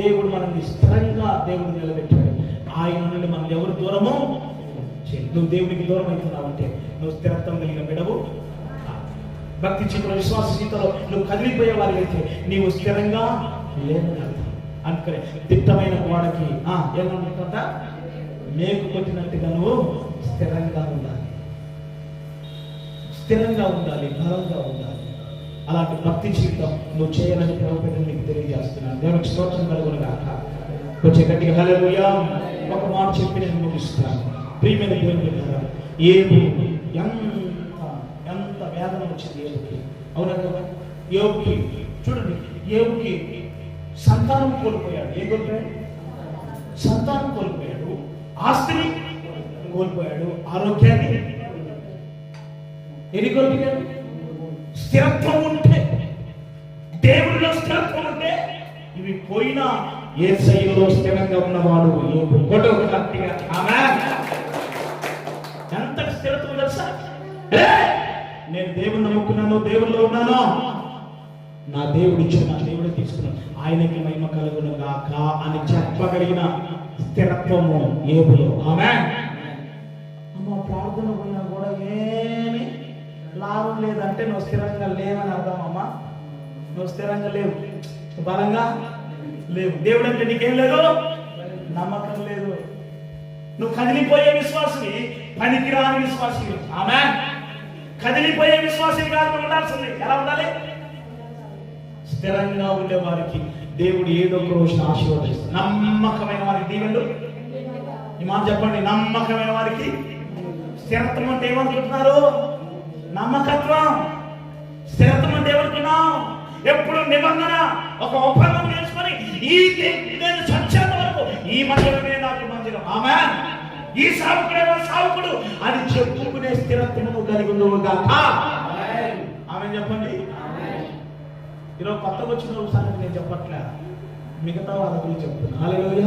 దేవుడు మనల్ని స్థిరంగా దేవుడు నిలబెట్టాడు. ఆయన నుండి మనం ఎవరు దూరము? నువ్వు దేవుడికి దూరం అవుతున్నావు అంటే నువ్వు స్థిరత్వం కలిగిన విడవు భక్తి చిత్ర విశ్వాస జీవితంలో నువ్వు కదిలిపోయే వారికైతే నీవు స్థిరంగా లేదని అందుకనే దిట్టమైన గోడకి ఆ, ఏమనుకుంట మేకు కొట్టినట్టుగా నువ్వు స్థిరంగా ఉండాలి. స్థిరంగా ఉండాలి బలంగా ఉండాలి. అలాంటి భక్తి జీవితం నువ్వు చేయాలని ప్రభుత్వం నీకు తెలియజేస్తున్నాను. దేవునికి స్తోత్రం కలుగును కాక కొంచెం గట్టిగా హల్లెలూయా. ఒక మాట చెప్పి నేను ముగిస్తాను ప్రియమైన దేవుని కదా ఏబు ఎంత ఎంత వేదన వచ్చింది ఏబుకి? అవునా కదా? ఏబుకి చూడండి ఏవుకి సంతానం కోల్పోయాడు. ఏం కోల్పోయాడు? సంతానం కోల్పోయాడు. ఆస్తిని కోల్పోయాడు. ఆరోగ్యాన్ని ఎన్ని కోల్పోయాడు? స్థిరత్వం దేవుడిలో స్థిరత్వం ఉంటే ఇవి పోయినా ఏ శైలిలో స్థిరంగా ఉన్నవాడు యోగు. కొట్టు గట్టిగా. ఆమేన్. ఎంత స్థిరత్వం తెలుసా! నేను దేవుని నమ్ముకున్నాను దేవుల్లో ఉన్నాను నా దేవుడు ఇచ్చిన నా దేవుడు తీసుకున్నాను ఆయనకి మహిమ కలుగును గాక అని చెప్పగలిగిన స్థిరత్వము ఏబులో ఆమె అమ్మ ప్రార్థన పోయినా కూడా ఏమి లాభం లేదంటే నువ్వు స్థిరంగా లేవని అర్థం అమ్మా నువ్వు స్థిరంగా లేవు. బలంగా లేవు. దేవుడు అంటే నీకేం లేదు? నమ్మకం లేదు. నువ్వు కదిలిపోయే విశ్వాసిని పనికిరాని విశ్వాసి ఆమె కదిలిపోయే విశ్వాసం కాదు ఉండాల్సింది. ఎలా ఉండాలి? స్థిరంగా ఉండే వారికి దేవుడు ఏదో ఒక రోజు ఆశీర్వదిస్తాడు. నమ్మకమైన వారికి దీవెండు ఈ మాట చెప్పండి. నమ్మకమైన వారికి స్థిరత్వం అంటే ఏమనుకుంటున్నారు? నమ్మకత్వం. స్థిరత్వం అంటే ఏమనుకున్నాం నిబంధన ఒక ఒప్పందం చేసుకొని ఈ నేను చచ్చేంత వరకు ఈ మందిరమే నాకు మందిరం. ఆమె ఈ సావుకుడే నా సావుకుడు. అని చెప్పుకునే స్థిరత్వము కలిగి ఉండవు గాక. ఆమె చెప్పండి. ఈరోజు కొత్తగా వచ్చిన సంగతి నేను చెప్పట్లే. మిగతా వాళ్ళ గురించి చెప్తున్నా. అలాగే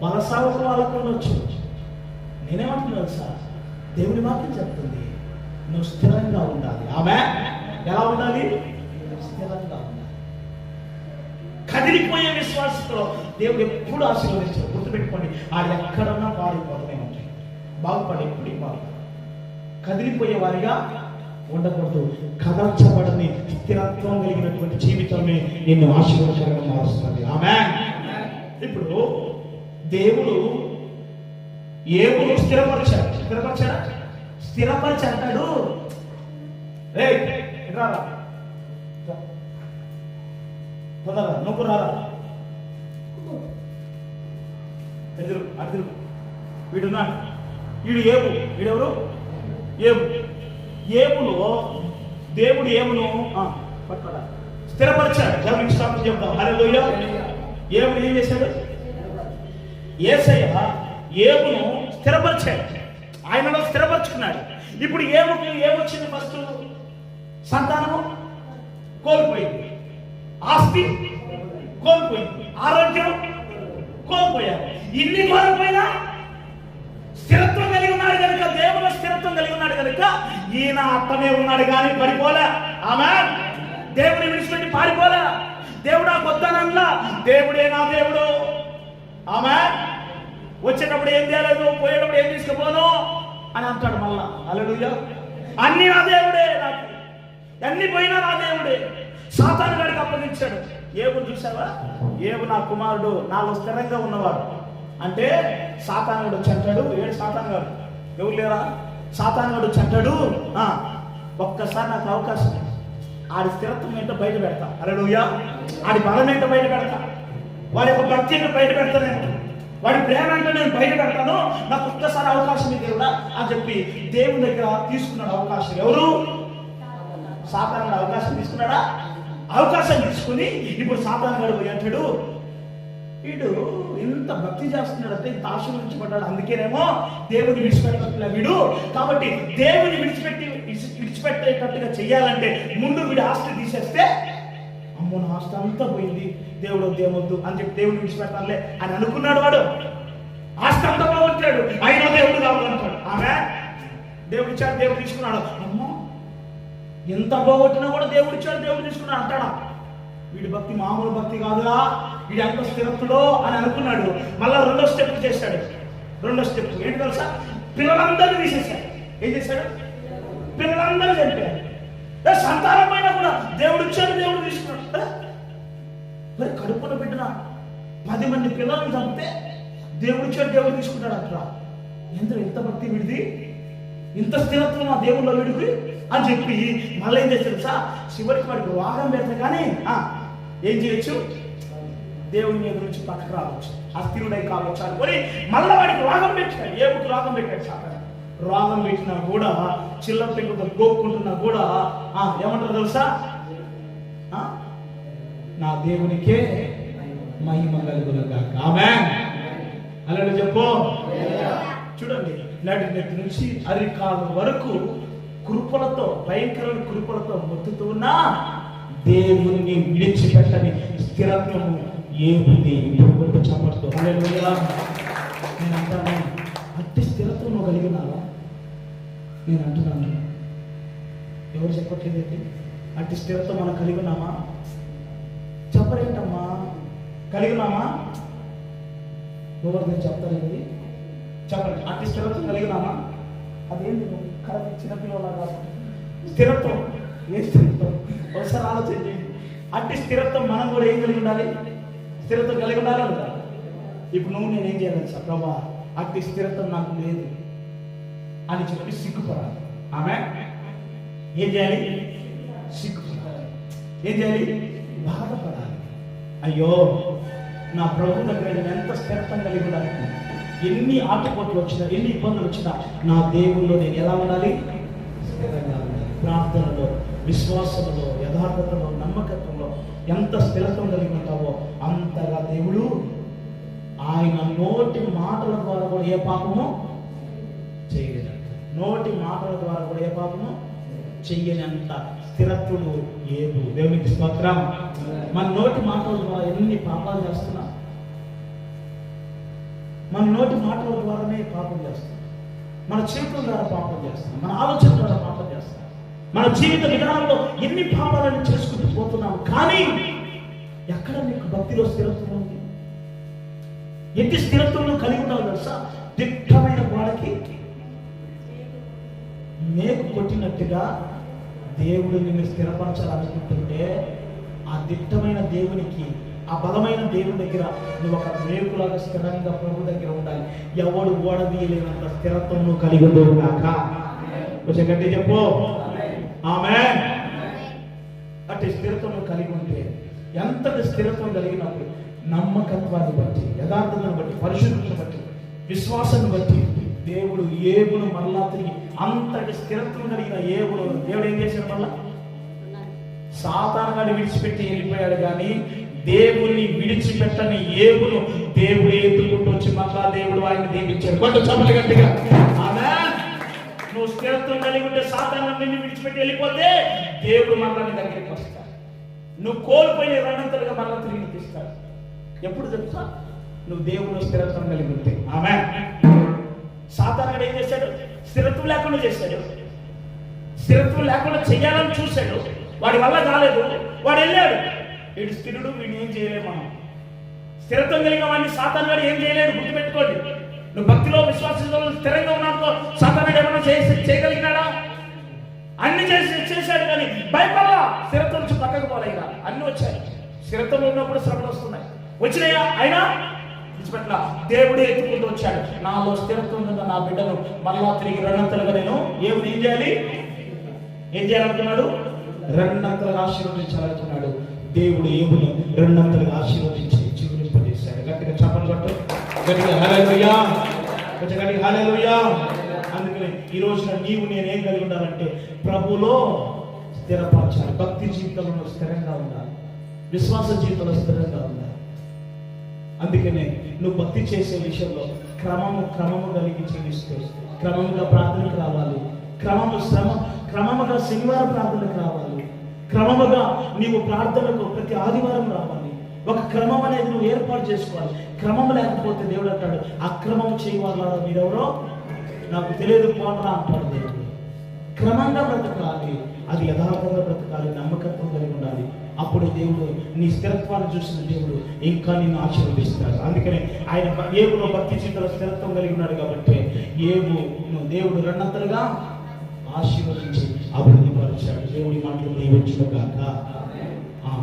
వాళ్ళ సాగుకు వాళ్ళకు ఉండొచ్చు నేనేమంటున్నాను సార్? దేవుని వాక్యం చెప్తుంది. నువ్వు స్థిరంగా ఉండాలి. ఆమె ఎలా ఉండాలి? స్థిరంగా కదిలిపోయే విశ్వాసంలో దేవుడు ఎప్పుడు ఆశీర్వదిస్తారు గుర్తుపెట్టుకోండి ఆడు ఎక్కడన్నా పాడిపోతూనే ఉంటాయి బాగుపడే ఎప్పుడు బాగు కదిలిపోయే వారిగా ఉండకూడదు. కదల్చబడని స్థిరత్వం కలిగినటువంటి జీవితమే నిన్ను ఆశీర్వదకరంగా మారుస్తుంది. ఆమె ఇప్పుడు దేవుడు ఏవులు స్థిరపరిచాడు? స్థిరపరిచాడు? స్థిరపరిచాడు అంటాడు. రే తొందరగా నువ్వు రారా? ఎదురు అదురు వీడున్నా? వీడు ఏబు. వీడెవరు? ఏబు. ఏబులో దేవుడు ఏమును ఆ, స్థిరపరిచాడు దేవునికి స్టాప్ చెప్తాం హల్లెలూయా. ఏముడు ఏం చేశాడు? ఏసయ్య ఏమును స్థిరపరిచాడు. ఆయనలో స్థిరపరుచుకున్నాడు. ఇప్పుడు ఏముకి ఏమొచ్చింది ఫస్ట్? సంతానము కోల్పోయింది. ఆస్తి కోల్పోయింది ఆరోగ్యం కోల్పోయారు. ఇన్ని కోల్పోయినా స్థిరత్వం కలిగి ఉన్నాడు కనుక దేవుడు స్థిరత్వం కలిగి ఉన్నాడు కనుక ఈయన అత్తనే ఉన్నాడు కానీ పడిపోలే. ఆమె దేవుని విడిచిపెట్టి పారిపోలే. దేవుడు ఆ వద్దనల్లా దేవుడే నా దేవుడు. ఆమె వచ్చేటప్పుడు ఏం చేయలేదు పోయేటప్పుడు ఏం తీసుకుపోను అని అంటాడు మళ్ళా. అలడుగా అన్ని నా దేవుడే నాకు. అన్ని పోయినా నా దేవుడే. సాతాను గారికి అప్పగించాడు. ఏబు చూసావా ఏబు నా కుమారుడు నాలో స్థిరంగా ఉన్నవాడు. అంటే సాతానుడు చెంటాడు ఏడు సాతాను గారు ఎవరు లేరా? సాతానుడు చెంటాడు ఒక్కసారి నాకు అవకాశం ఆడి స్థిరత్వం ఏంటో బయట పెడతా. అలడుయా ఆడి బలం ఏంటో బయట పెడతా. వాడి యొక్క భక్తి ఏంటో బయట పెడతా నేను. వాడి ప్రేమ ఏంటో నేను బయట పెడతాను. నాకు ఒక్కసారి అవకాశం ఇది కూడా అని చెప్పి దేవుని దగ్గర తీసుకున్నాడు అవకాశం ఎవరు? సాతానుడు అవకాశం తీసుకున్నాడా? అవకాశం తీసుకుని ఇప్పుడు సాతాను గడు పోయి అంటాడు వీడు ఇంత భక్తి చేస్తున్నాడంటే ఇంత ఆశీర్వదించబడ్డాడు అందుకేనేమో దేవుని విడిచిపెట్టట్లే వీడు. కాబట్టి దేవుని విడిచిపెట్టి విడిచి- విడిచిపెట్టేటట్టుగా చెయ్యాలంటే ముందు వీడు ఆస్తి తీసేస్తే అమ్మో నా ఆస్తి అంతా పోయింది. దేవుడు దేవద్దు అని చెప్పి దేవుని విడిచిపెట్టాలే అని అనుకున్నాడు వాడు. ఆస్తి అంతా పోగొట్టాడు. అయినా దేవుడు కావాలంటాడు. ఆమె దేవుడు ఇచ్చాడు దేవుడు తీసుకున్నాడు. అమ్మో ఎంత పోగొట్టినా కూడా దేవుడు ఇచ్చాడు దేవుడు తీసుకున్నాడు అంటాడా? వీడి భక్తి మామూలు భక్తి కాదురా వీడు ఎంత స్థిరత్తుడో అని అనుకున్నాడు. మళ్ళా రెండో స్టెప్ చేశాడు. రెండో స్టెప్ ఏంటి తెలుసా? పిల్లలందరినీ తీసేశాడు. ఏం చేశాడు? పిల్లలందరూ చనిపోయారు సంతానమైన కూడా దేవుడు ఇచ్చాడు దేవుడు తీసుకున్నాడు. మరి కడుపున బిడ్డన పది మంది పిల్లల్ని చంపితే దేవుడు ఇచ్చాడు దేవుడు తీసుకుంటాడు అట్లా ఎంత ఎంత భక్తి విడిది? ఇంత స్థిరత్వం ఆ దేవుళ్ళ విడిది అని చెప్పి మళ్ళీ ఏం తెలుసా? చివరికి వాడికి పెడతా కానీ ఆ, ఏం చేయొచ్చు? దేవుని మీద నుంచి పక్కకు రావచ్చు. అస్థిరుడై కావచ్చు అనుకొని మళ్ళా వాడికి రాగం పెట్టాడు ఏమిటి రాగం పెట్టాడు సాతాను? రాగం పెట్టినా కూడా చిల్ల పెంకుతో గోక్కుంటున్నా కూడా ఆ, ఏమంటారు తెలుసా? నా దేవునికే మహిమ కలుగునగాక. ఆమేన్. అలాగే చెప్పు. చూడండి నాటి నెత్తి నుంచి అరికాలు వరకు కురుపులతో భయంకరమైన కురుపులతో మొత్తుతూ ఉన్నా దేవుని విడిచిపెట్టని స్థిరత్వము ఏముంది? ఇప్పుడు కొట్టు నేను అంటాను అట్టి స్థిరత్వం నువ్వు కలిగినావా నేను అంటున్నాను. ఎవరు చెప్పట్లేదండి అట్టి స్థిరత్వం మనం కలిగి ఉన్నామా? చెప్పరేంటమ్మా కలిగినామా ఎవరు నేను చెప్తారండి చెప్పండి. అట్టి స్థిరత్వం కలిగినామా అదేంటి నువ్వు చిన్నపిల్లలాగా స్థిరత్వం ఏ స్థిరత్వం? ఒకసారి ఆలోచించండి. అట్టి స్థిరత్వం మనం కూడా ఏం కలిగి ఉండాలి? స్థిరత్వం కలిగి ఉండాలి ఇప్పుడు నువ్వు నేను ఏం చేయాలి సార్ ప్రభా అట్టి స్థిరత్వం నాకు లేదు అని చెప్పి సిగ్గుపడాలి. ఆమె ఏం చేయాలి? సిగ్గుపడాలి. ఏం చేయాలి? బాధపడాలి. అయ్యో నా ప్రభు దగ్గర నేను ఎంత స్థిరత్వం కలిగి ఉండాలి? ఎన్ని ఆటపోట్లు వచ్చినా ఎన్ని ఇబ్బందులు వచ్చినా నా దేవుల్లో నేను ఎలా ఉండాలి? స్థిరంగా ఉండాలి. ప్రార్థనలో విశ్వాసంలో యథార్థతలో నమ్మకత్వంలో ఎంత స్థిరత్వం కలిగి ఉంటావో అంతగా దేవుడు ఆయన నోటి మాటల ద్వారా కూడా ఏ పాపము చేయలేదంట. నోటి మాటల ద్వారా కూడా ఏ పాపము చెయ్యనంత స్థిరత్వము ఏదు దేవునికి స్తోత్రం. మన నోటి మాటల ద్వారా ఎన్ని పాపాలు చేస్తున్నా మన నోటి మాటల ద్వారానే పాపం చేస్తాం. మన చేతుల ద్వారా పాపం చేస్తాం. మన ఆలోచన ద్వారా పాపం చేస్తాం. మన జీవిత విధానంలో ఎన్ని పాపాలను చేసుకుంటూ పోతున్నాం కానీ ఎక్కడ నీకు భక్తిలో స్థిరత్వం ఉంది? ఎన్ని స్థిరత్వం కలిగి ఉండాలి తెలుసా? దిట్టమైన వాళ్ళకి మేకు కొట్టినట్టుగా దేవుడు నిన్ను స్థిరపరచాలనుకుంటుంటే ఆ దిట్టమైన దేవునికి ఆ బలమైన దేవుని దగ్గర నువ్వు ఒక మేకులాగా స్థిరంగా ప్రభు దగ్గర ఉండాలి. ఎవడు ఓడదీయలేనంత స్థిరత్వం నువ్వు కలిగి ఉండవు కొంచెం గట్టి చెప్పు. ఆమె అట్టి స్థిరత్వం కలిగి ఉంటే ఎంతటి స్థిరత్వం కలిగినప్పుడు నమ్మకత్వాన్ని బట్టి యథార్థతను బట్టి పరిశుద్ధతను బట్టి విశ్వాసాన్ని బట్టి దేవుడు ఏవును మరలా తిరిగి అంతటి స్థిరత్వం కలిగిన ఏవుడు దేవుడు ఏం చేశాడు మళ్ళా సాతానుగాని విడిచిపెట్టి వెళ్ళిపోయాడు కానీ దేవుణ్ణి విడిచిపెట్టని ఏబును దేవుడు ఎత్తుకుంటూ వచ్చి మళ్ళా దేవుడు ఆయన దీవించాడు. కొంత చప్పలు గట్టిగా. నువ్వు స్థిరత్వం కలిగి ఉంటే సాధారణ నిన్ను విడిచిపెట్టి వెళ్ళిపోతే దేవుడు మళ్ళా నీ దగ్గరికి వస్తాడు. నువ్వు కోల్పోయిన రెండంతలుగా మళ్ళా తిరిగి తీస్తాడు ఎప్పుడు తెలుసా? నువ్వు దేవుడు స్థిరత్వం కలిగి ఉంటే. ఆమె సాధారణంగా ఏం చేశాడు? స్థిరత్వం లేకుండా చేశాడు. స్థిరత్వం లేకుండా చెయ్యాలని చూశాడు. వాడి వల్ల కాలేదు. వాడు వెళ్ళాడు. వీడు స్థిరుడు వీడిని ఏం చేయలేము మనం. స్థిరత్వం కలిగిన వాడిని సాతాను గారు ఏం చేయలేడు గుర్తుపెట్టుకోండి. నువ్వు భక్తిలో విశ్వాసంలో స్థిరంగా ఉన్నాకో సాతానుడు ఏమైనా చేసి చేయగలిగినాడా? అన్ని చేసి చేశాడు కానీ భయపడలా. స్థిరత్వం నుంచి పక్కకు ఇక. అన్ని వచ్చాయి. స్థిరత్వం ఉన్నప్పుడు శ్రమలు వస్తున్నాయి. వచ్చినాయా? అయినా విడిచిపెట్ల దేవుడే ఎత్తుకుంటూ వచ్చాడు. నాలో స్థిరత్వం ఉన్న నా బిడ్డను మళ్ళా తిరిగి రెండంతలుగా నేను ఏమి ఏం చేయాలి? ఏం చేయాలనుకున్నాడు? రెండంతలుగా ఆశీర్వదించాలనుకున్నాడు. దేవుడు ఏమును రెండంతలుగా ఆశీర్వదించి జీవింపజేశాడు గట్టిగా చప్పలు పట్టు గట్టిగా కొంచెం గట్టిగా హల్లెలూయా. అందుకని ఈ రోజున నీవు నేను ఏం కలిగి ఉండాలంటే ప్రభులో స్థిరపరచాలి. భక్తి జీవితంలో స్థిరంగా ఉండాలి. విశ్వాస జీవితంలో స్థిరంగా ఉండాలి. అందుకనే నువ్వు భక్తి చేసే విషయంలో క్రమము క్రమము కలిగి జీవిస్తూ క్రమముగా ప్రార్థనకు రావాలి. క్రమము శ్రమ క్రమముగా శనివారం ప్రార్థనకు రావాలి. క్రమముగా నీవు ప్రార్థనకు ప్రతి ఆదివారం రావాలి. ఒక క్రమం అనేది నువ్వు ఏర్పాటు చేసుకోవాలి. క్రమం లేకపోతే దేవుడు అంటాడు అక్రమం చేయవాలా మీరెవరో? నాకు తెలియదు పోనరా అంటాడు దేవుడు. క్రమంగా బ్రతకాలి. అది యథార్థంగా బ్రతకాలి నమ్మకత్వం కలిగి ఉండాలి. అప్పుడు దేవుడు నీ స్థిరత్వాన్ని చూసిన దేవుడు ఇంకా నిన్ను ఆశీర్వదిస్తాడు. అందుకనే ఆయన ఏవులో భక్తి చింతల స్థిరత్వం కలిగి ఉన్నాడు కాబట్టి ఏవు దేవుడు రెండంతలుగా ఆశీర్వదించింది అభివృద్ధి పరిచాడు. దేవుడి మాటలు దీవించుగాక